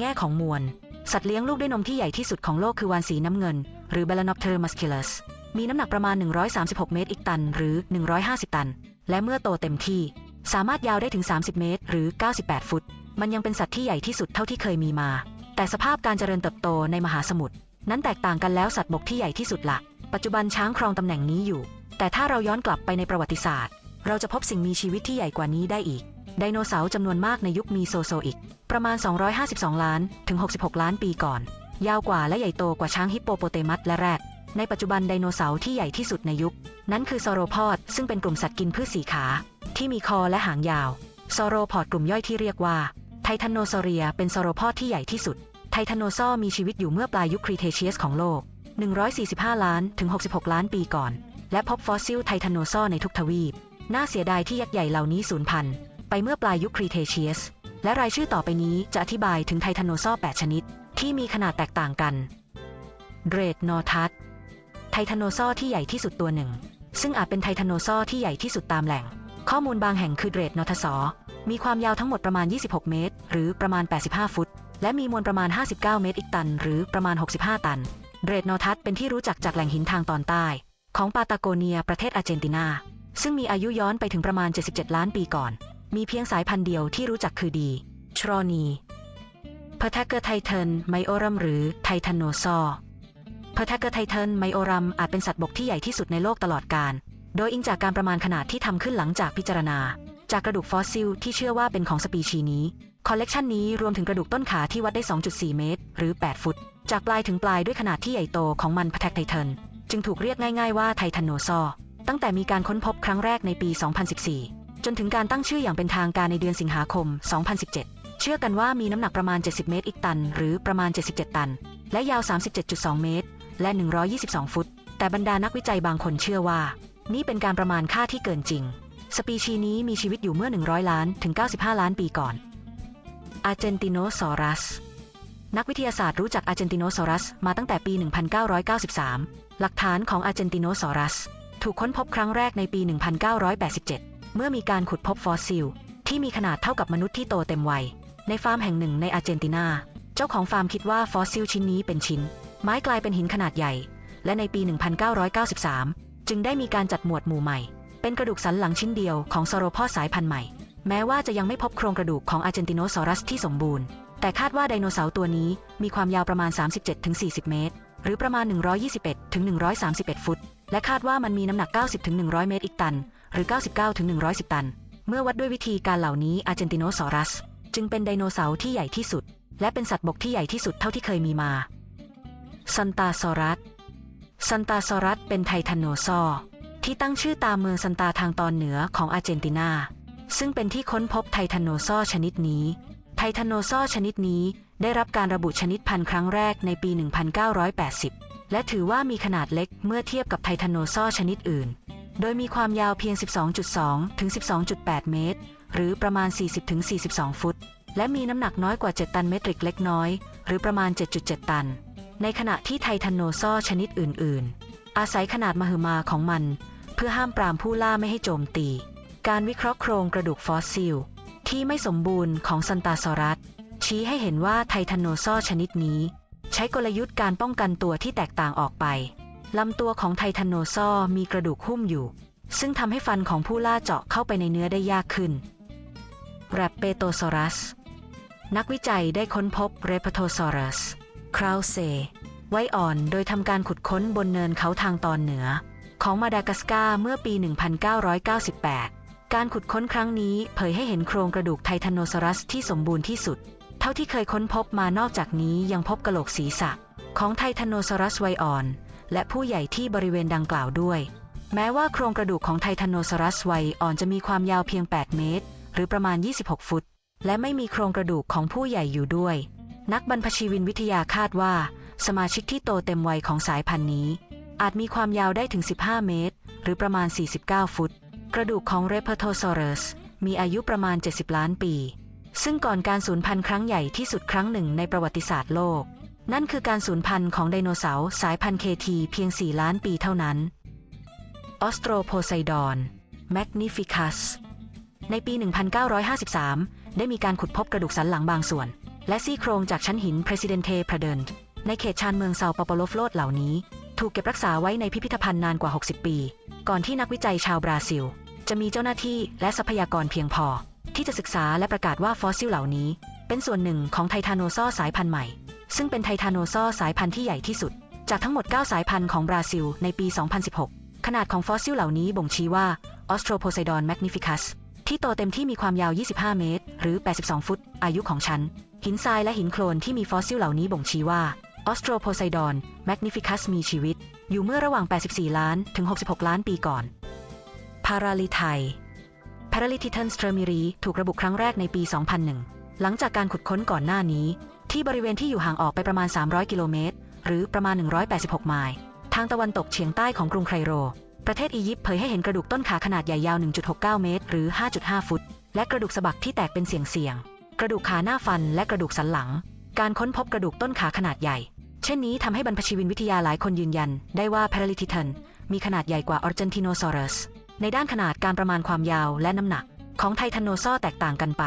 แง่ของมวล สัตว์เลี้ยงลูกด้วยนมที่ใหญ่ที่สุดของโลกคือวานสีน้ำเงิน หรือ b a l a n o p t e r musculus มีน้ำหนักประมาณ 136 เมตรอีกตัน หรือ 150 ตัน และเมื่อโตเต็มที่ สามารถยาวได้ถึง 30 เมตร หรือ 98 ฟุต มันยังเป็นสัตว์ที่ใหญ่ที่สุดเท่าที่เคยมีมา แต่สภาพการเจริญเติบโตในมหาสมุทรนั้นแตกต่างกันแล้วสัตว์บกที่ใหญ่ที่สุดละปัจจุบันช้างครองตำแหน่งนี้อยู่ แต่ถ้าเราย้อนกลับไปในประวัติศาสตร์ เราจะพบสิ่งมีชีวิตที่ใหญ่กว่านี้ได้อีก ไดโนเสาร์จำนวนมากในยุคมีโซโซอิกประมาณ 252 ล้านถึง 66 ล้านปีก่อน ยาวกว่าและใหญ่โตกว่าช้างฮิปโปโปเตมัสและแรดในปัจจุบันไดโนเสาร์ที่ใหญ่ที่สุดในยุค นั้นคือซอโรพอดซึ่งเป็นกลุ่มสัตว์กินพืชสีขา ที่มีคอและหางยาวซอโรพอดกลุ่มย่อยที่เรียกว่าไททันโนซอเรียเป็นซอโรพอดที่ใหญ่ที่สุด ไททันโนซอมีชีวิตอยู่เมื่อปลายยุคครีเทเชียสของโลก 145 ล้านถึง 66 ล้านปีก่อน และพบฟอสซิลไททันโนซอในทุกทวีป น่าเสียดายที่ยักษ์ใหญ่เหล่านี้สูญพันธุ์ ไปเมื่อปลายยุคครีเทเชียส และรายชื่อต่อไปนี้จะอธิบายถึงไททันโนซอ8ชนิด ที่มีขนาดแตกต่างกันเดรดนอทัสไททันโนซอที่ใหญ่ที่สุดตัวหนึ่ง ซึ่งอาจเป็นไททันโนซอที่ใหญ่ที่สุดตามแหล่ง ข้อมูลบางแห่งคือเดรดนอทสอมีความยาวทั้งหมดประมาณ 26 เมตร หรือประมาณ 85 ฟุต และมีมวลประมาณ 59 เมตรอีกตัน หรือประมาณ 65 ตันเดรดนอทัสเป็นที่รู้จักจากแหล่งหินทางตอนใต้ ของปาตาโกเนียประเทศอาร์เจนตินา ซึ่งมีอายุย้อนไปถึงประมาณ 77 ล้านปีก่อน มีเพียงสายพันธุ์เดียวที่รู้จักคือดี ทรอนีพอร์แทกเกอร์ไทเทนไมโอรัมหรือไททันโนซอพอร์แทกเกอร์ไทเทนไมโอรัมอาจเป็นสัตว์บกที่ใหญ่ที่สุดในโลกตลอดกาล โดยอิงจากการประมาณขนาดที่ทำขึ้นหลังจากพิจารณา จากกระดูกฟอสซิลที่เชื่อว่าเป็นของสปีชีนี้ คอลเลกชันนี้รวมถึงกระดูกต้นขาที่วัดได้ 2.4 เมตร หรือ 8 ฟุต จากปลายถึงปลายด้วยขนาดที่ใหญ่โตของมันพแทกไทเทนจึงถูกเรียกง่าย ๆว่าไททันโนซอตั้งแต่มีการค้นพบครั้งแรกในปี 2014 จนถึงการตั้งชื่ออย่างเป็นทางการในเดือนสิงหาคม 2017 เชื่อกันว่ามีน้ำหนักประมาณ 70 เมตรอีกตัน หรือประมาณ 77 ตัน และยาว 37.2 เมตร และ 122 ฟุต แต่บรรดานักวิจัยบางคนเชื่อว่า นี่เป็นการประมาณค่าที่เกินจริง สปีชีนี้มีชีวิตอยู่เมื่อ 100 ล้านถึง 95 ล้านปีก่อนอาร์เจนติโนซอรัสนักวิทยาศาสตร์รู้จักอาร์เจนติโนซอรัสมาตั้งแต่ปี 1993 หลักฐานของอาร์เจนติโนซอรัส ถูกค้นพบครั้งแรกในปี 1987 เมื่อมีการขุดพบฟอสซิล ที่มีขนาดเท่ากับมนุษย์ที่โตเต็มวัย ในฟาร์มแห่งหนึ่งในอาร์เจนตินา เจ้าของฟาร์มคิดว่าฟอสซิลชิ้นนี้เป็นชิ้น ไม้กลายเป็นหินขนาดใหญ่ และในปี 1993 จึงได้มีการจัดหมวดหมู่ใหม่ เป็นกระดูกสันหลังชิ้นเดียวของซอโรพอสายพันธุ์ใหม่ แม้ว่าจะยังไม่พบโครงกระดูกของอาร์เจนติโนซอรัสที่สมบูรณ์ แต่คาดว่าไดโนเสาร์ตัวนี้มีความยาวประมาณ 37-40 เมตร หรือประมาณ 121-131 ฟุตและคาดว่ามันมีน้ำหนัก 90-100 เมตรอีกตัน หรือ 99-110 ตัน เมื่อวัดด้วยวิธีการเหล่านี้อาร์เจนติโนซอรัส จึงเป็นไดโนเสาร์ที่ใหญ่ที่สุด และเป็นสัตว์บกที่ใหญ่ที่สุดเท่าที่เคยมีมาซันตาซอรัสซันตาซอรัสเป็นไททันโนซอร์ที่ตั้งชื่อตามเมืองซันตาทางตอนเหนือของอาร์เจนตินา ซึ่งเป็นที่ค้นพบไททันโนซอร์ชนิดนี้ ไททันโนซอร์ชนิดนี้ได้รับการระบุชนิดพันธุ์ครั้งแรกในปี 1980 และถือว่ามีขนาดเล็กเมื่อเทียบกับไททันโนซอร์ชนิดอื่น โดยมีความยาวเพียง 12.2 ถึง 12.8 เมตร หรือประมาณ 40 ถึง 42 ฟุต และมีน้ำหนักน้อยกว่า 7 ตันเมตริกเล็กน้อย หรือประมาณ 7.7 ตัน ในขณะที่ไททันโนซอชนิดอื่น ๆ อาศัยขนาดมหึมาของมัน เพื่อห้ามปรามผู้ล่าไม่ให้โจมตี การวิเคราะห์โครงกระดูกฟอสซิล ที่ไม่สมบูรณ์ของซันตาซอรัสชี้ให้เห็นว่าไททันโนซอชนิดนี้ ใช้กลยุทธ์การป้องกันตัวที่แตกต่างออกไป ลำตัวของไททันโนซอร์มีกระดูกหุ้มอยู่ ซึ่งทำให้ฟันของผู้ล่าเจาะเข้าไปในเนื้อได้ยากขึ้นแรปเปโตซอรัส นักวิจัยได้ค้นพบเรปโทซอรัส คราวเซ ไว้อ่อนโดยทำการขุดค้นบนเนินเขาทางตอนเหนือ ของมาดากัสการ์เมื่อปี 1998 การขุดค้นครั้งนี้เผยให้เห็นโครงกระดูกไททันโนซอรัสที่สมบูรณ์ที่สุด เท่าที่เคยค้นพบมานอกจากนี้ยังพบกระโหลกศีรษะ ของไททันโนซอรัสไวอ่อน และผู้ใหญ่ที่บริเวณดังกล่าวด้วย แม้ว่าโครงกระดูกของไททันโนซอรัสไวอ่อนจะมีความยาวเพียง 8 เมตร หรือประมาณ 26 ฟุต และไม่มีโครงกระดูกของผู้ใหญ่อยู่ด้วย นักบรรพชีวินวิทยาคาดว่า สมาชิกที่โตเต็มวัยของสายพันธุ์นี้ อาจมีความยาวได้ถึง 15 เมตร หรือประมาณ 49 ฟุต กระดูกของเรปโทซอรัสมีอายุประมาณ 70 ล้านปี ซึ่งก่อนการสูญพันธุ์ครั้งใหญ่ที่สุดครั้งหนึ่งในประวัติศาสตร์โลก นั่นคือการสูญพันธุ์ของไดโนเสาร์สายพันธุ์เคทีเพียง 4 ล้านปีเท่านั้นออสโตรโพไซดอนแมกนิฟิคัสในปี 1953 ได้มีการขุดพบกระดูกสันหลังบางส่วน และซี่โครงจากชั้นหิน Presidente p r e d e n t ในเขตชานเมืองเซาเปาโปโลโลดเหล่านี้ ถูกเก็บรักษาไว้ในพิพิธภัณฑ์นานกว่า 60 ปี ก่อนที่นักวิจัยชาวบราซิล จะมีเจ้าหน้าที่และทรัพยากรเพียงพอ ที่จะศึกษาและประกาศว่าฟอสซิลเหล่านี้ เป็นส่วนหนึ่งของไททานโนซอสายพันธุ์ใหม่ ซึ่งเป็นไททานโนซอสายพันธุ์ที่ใหญ่ที่สุด จากทั้งหมด 9 สายพันธุ์ของบราซิล ในปี 2016 ขนาดของฟอสซิลเหล่านี้บ่งชี้ว่า Ostroposeidon magnificus ที่โตเต็มที่มีความยาว 25 เมตร หรือ 82 ฟุต อายุของฉันหินทรายและหินโคลนที่มีฟอสซิลเหล่านี้บ่งชี้ว่า Ostroposeidon magnificus มีชีวิต อยู่เมื่อระหว่าง 84 ล้าน ถึง 66 ล้านปีก่อน พาราลิไทพาราลิทิทันสเตรมิรีถูกระบุครั้งแรกในปี 2001 หลังจากการขุดค้นก่อนหน้านี้ ที่บริเวณที่อยู่ห่างออกไปประมาณ 300 กิโลเมตร หรือประมาณ 186 ไมล์ ทางตะวันตกเฉียงใต้ของกรุงไคโร ประเทศอียิปต์เผยให้เห็นกระดูกต้นขาขนาดใหญ่ยาว 1.69 เมตร หรือ 5.5 ฟุต และกระดูกสะบักที่แตกเป็นเสียงๆ กระดูกขาหน้าฟันและกระดูกสันหลัง การค้นพบกระดูกต้นขาขนาดใหญ่ เช่นนี้ทำให้บรรพชีวินวิทยาหลายคนยืนยัน ได้ว่า p a r a l i t i t a n มีขนาดใหญ่กว่า Argentinosaurus ในด้านขนาดการประมาณความยาวและน้ำหนัก ของไททานโนซอแตกต่างกันไป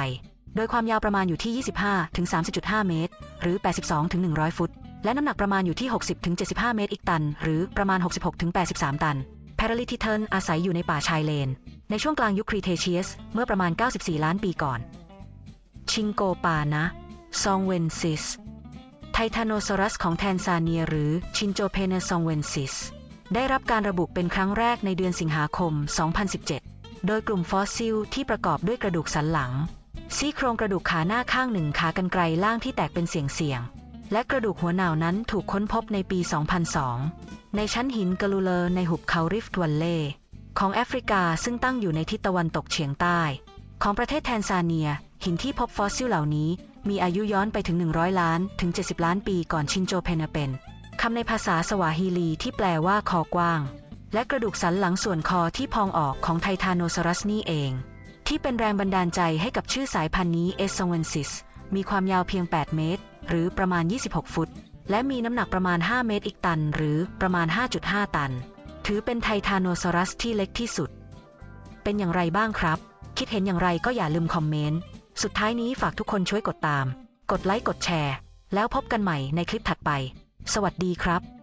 โดยความยาวประมาณอยู่ที่ 25 ถึง 30.5 เมตร หรือ 82 ถึง 100 ฟุต และน้ำหนักประมาณอยู่ที่ 60 ถึง 75 เมตรอีกตัน หรือประมาณ 66 ถึง 83 ตัน p a r a l i t i t a n อาศัยอยู่ในป่าชายเลน ในช่วงกลางยุคครีเทเชียส เมื่อประมาณ 94 ล้านปีก่อน ชิงโกปานะซองเวนซิส ไททานโนซอรัสของแทนซาเนียหรือชินโจเพเนซองเวนซิส ได้รับการระบุเป็นครั้งแรกในเดือนสิงหาคม 2017 โดยกลุ่มฟอสซิลที่ประกอบด้วยกระดูกสันหลัง ซี่โครงกระดูกขาหน้าข้างหนึ่งขากรรไกรล่างที่แตกเป็นเสียงเสียงๆ และกระดูกหัวหนาวนั้นถูกค้นพบในปี 2002 ในชั้นหินกะลูเลอร์ในหุบเขาริฟต์วัลเล่ของแอฟริกาซึ่งตั้งอยู่ในทิศตะวันตกเฉียงใต้ ของประเทศแทนซาเนีย หินที่พบฟอสซิลเหล่านี้ มีอายุย้อนไปถึง 100 ล้านถึง 70 ล้านปีก่อนชินโจเพนเป็นคำในภาษาสวาฮีลีที่แปลว่าคอกว้าง และกระดูกสันหลังส่วนคอที่พองออกของไททานโนซอรัสนี่เอง ที่เป็นแรงบันดาลใจให้กับชื่อสายพันธุ์นี้เอสซงเวนซิสมีความยาวเพียง 8 เมตร หรือประมาณ 26 ฟุต และมีน้ำหนักประมาณ 5 เมตรอีกตัน หรือประมาณ 5.5 ตัน ถือเป็นไททานโนซอรัสที่เล็กที่สุด เป็นอย่างไรบ้างครับ คิดเห็นอย่างไรก็อย่าลืมคอมเมนต์ สุดท้ายนี้ฝากทุกคนช่วยกดตาม กดไลค์ กดแชร์ แล้วพบกันใหม่ในคลิปถัดไป สวัสดีครับ